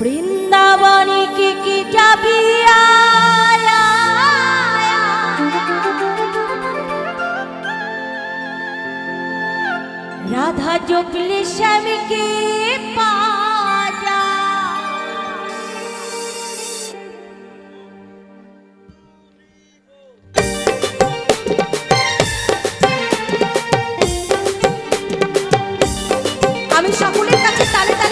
বৃন্দাবনে কি কি যাবি? রাধা জপলে পাজা আমি সকলের কাছে তালে তালে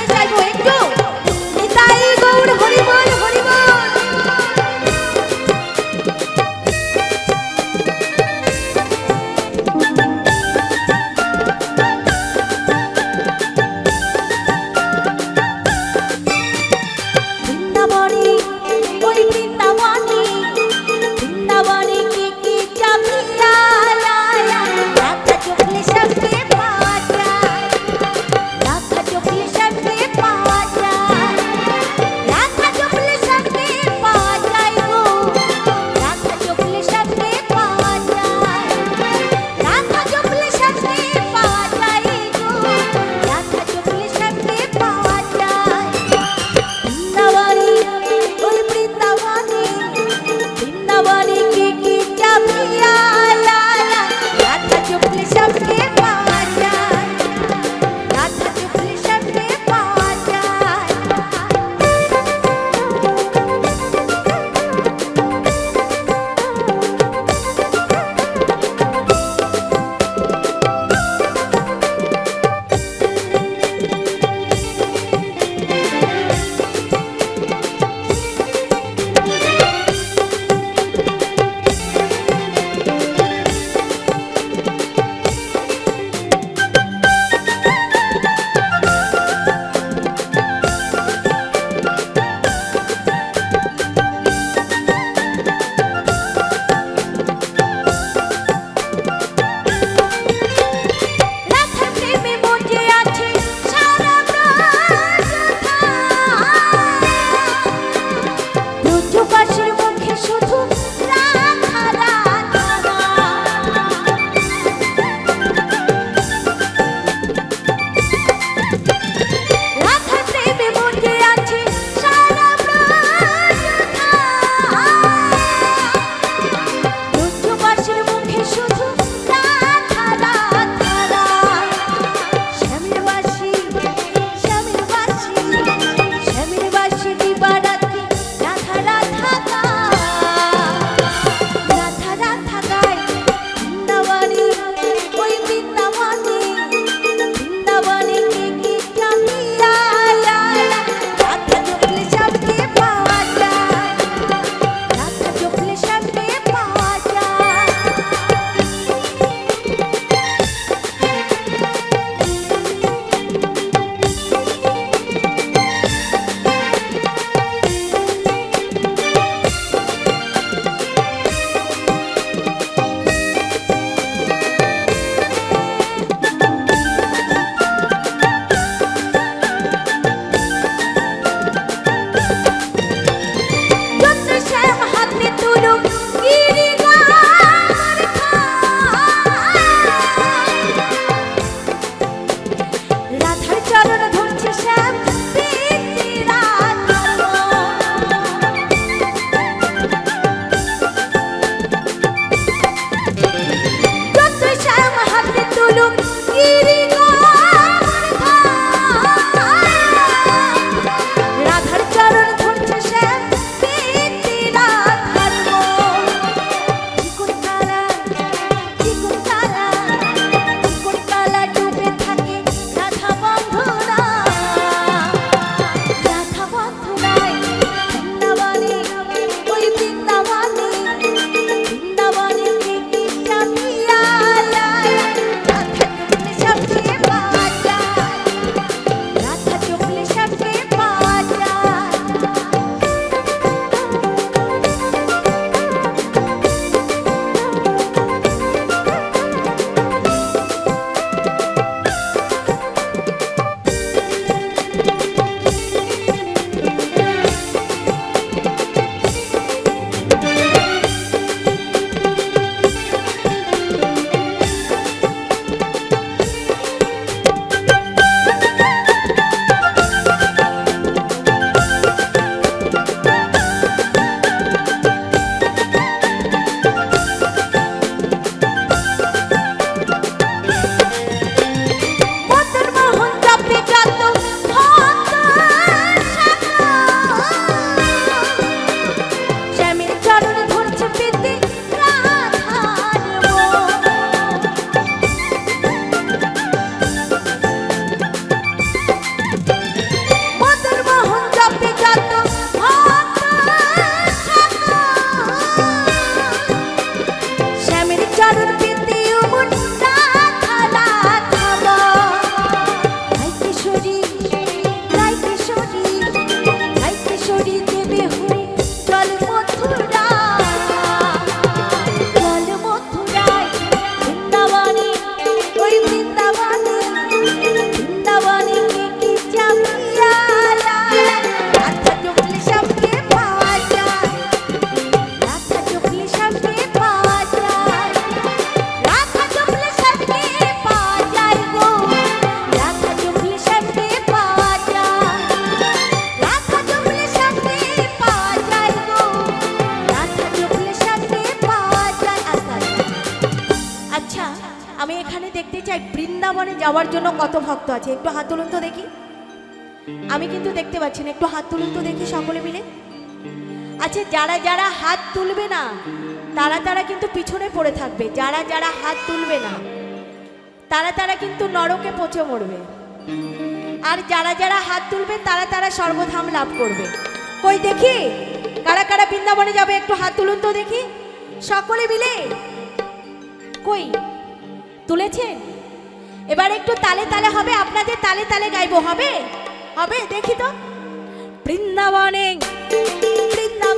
যাওয়ার জন্য কত ভক্ত আছে। একটু হাত তুলুন তো দেখি। আমি কিন্তু দেখতে পাচ্ছি না। একটু হাত তুলুন তো দেখি সকলে মিলে। আচ্ছা যারা যারা হাত তুলবে না, তারা তারা কিন্তু পিছনে পড়ে থাকবে। যারা যারা হাত তুলবে না, তারা তারা কিন্তু নরকে পচে মরবে। আর যারা যারা হাত তুলবে, তারা তারা সর্বধাম লাভ করবে। কই দেখি? কারা কারা বৃন্দাবনে যাবে? একটু হাত তুলুন তো দেখি। সকলে মিলে? কই? তুলেছেন? এবার একটু তালে তালে হবে, আপনাদের তালে তালে গাইবো, হবে? হবে, দেখি তো। বৃন্দাবনে, বৃন্দাবন